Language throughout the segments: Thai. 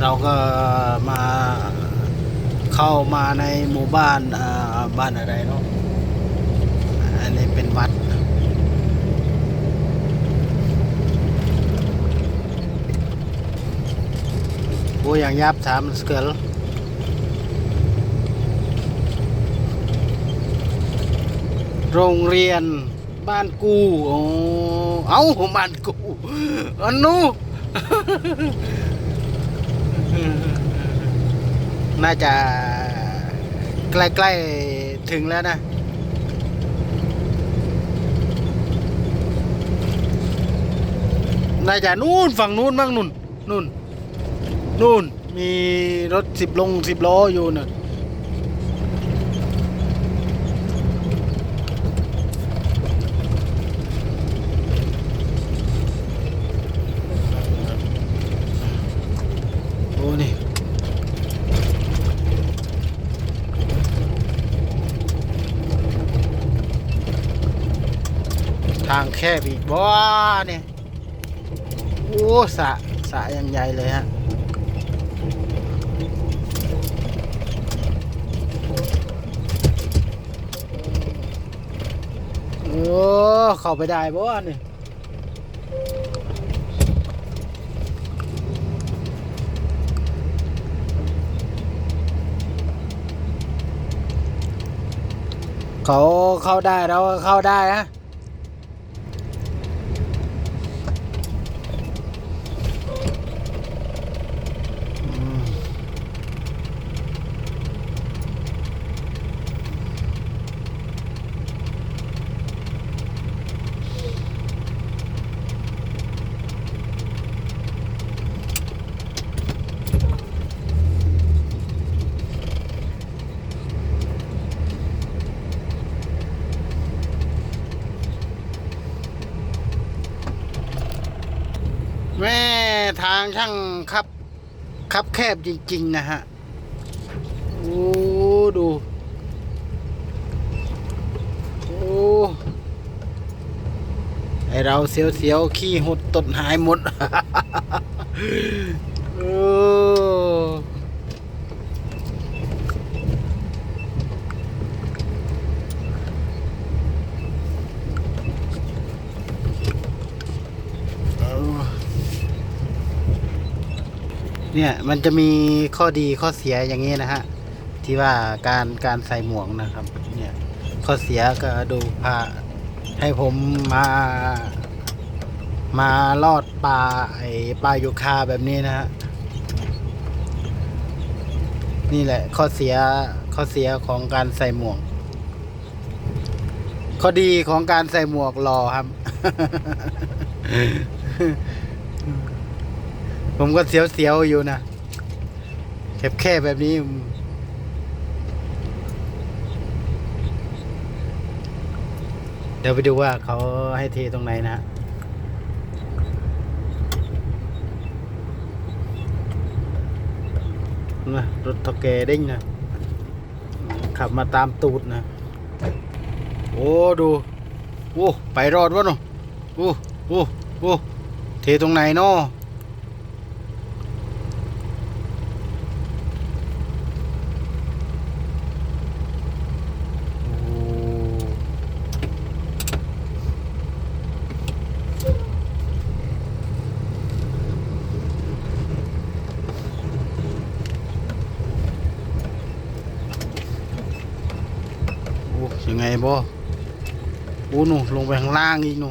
เราก็มาเข้ามาในหมู่บ้านบ้านอะไรเนาะอันนี้เป็นวัดโอ้อย่างยับสามสเกลโรงเรียนบ้านกูโอ้เอ้าบ้านกูอันนู้ น่าจะใกล้ๆถึงแล้วนะ น่าจะนู่นฝั่งนู้นบ้างนู่นนู่นนู่นมีรถสิบลงสิบล้ออยู่น่ะโอ้นี่ ทางแคบอีกบ้าเนี่ยโอ้สะสะยังใหญ่เลยฮะโอ้เข้าไปได้บ่นี่เขาเข้าได้เราเข้าได้นะ แม่ทางช่างครับ ครับแคบจริง ๆ นะฮะ โอ้ ดู โอ้ ไอเราเสียวๆ ขี้หดตดหายหมด เออา เนี่ยมันจะมีข้อดีข้อเสียอย่างนี้นะฮะที่ว่าการการใส่หมวกนะครับ เนี่ยข้อเสียก็ดูพาให้ผมมา มาลอดปลาไอปลายูคาแบบนี้นะฮะนี่แหละข้อเสียข้อเสียของการใส่หมวก ข้อดีของการใส่หมวกรอครับ ผมก็เสียวๆอยู่นะแคบๆแบบนี้เดี๋ยวไปดูว่าเขาให้เทตรงไหนนะนะรถเทาแกเด้งนะ ขับมาตามตูดนะ โอ้ดู โอ้ ไปรอดวะเนาะโอ้ โอ้ โอ้ เทตรงไหนเนาะโอ้โอ้ ยังไงบ่อู้หนูลงไปข้างล่างอีกหนู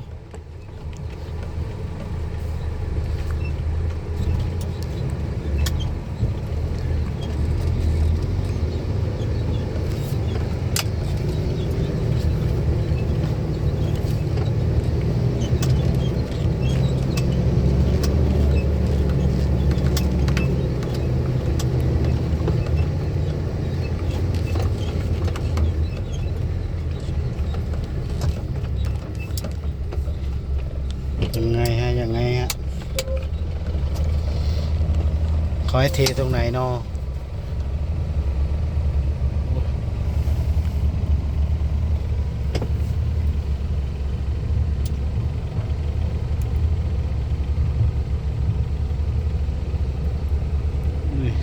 ยังไงฮะยังไงฮะ ขอให้เทตรงไหนนาะ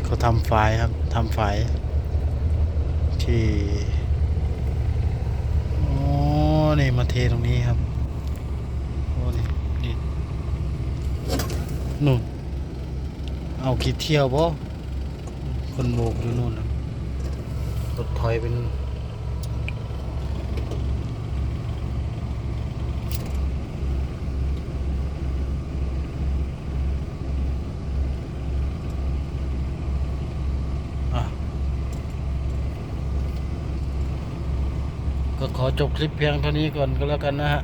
เขาทำฝายครับทำฝายที่โอ้นี่มาเทตรงนี้ครับโอ้นี่นี่นู่น เอากี่เที่ยวบ่คนโบกอยู่นู่นน่ะรถถอยเป็นก็ขอจบคลิปเพียงเท่านี้ก่อนก็แล้วกันนะฮะ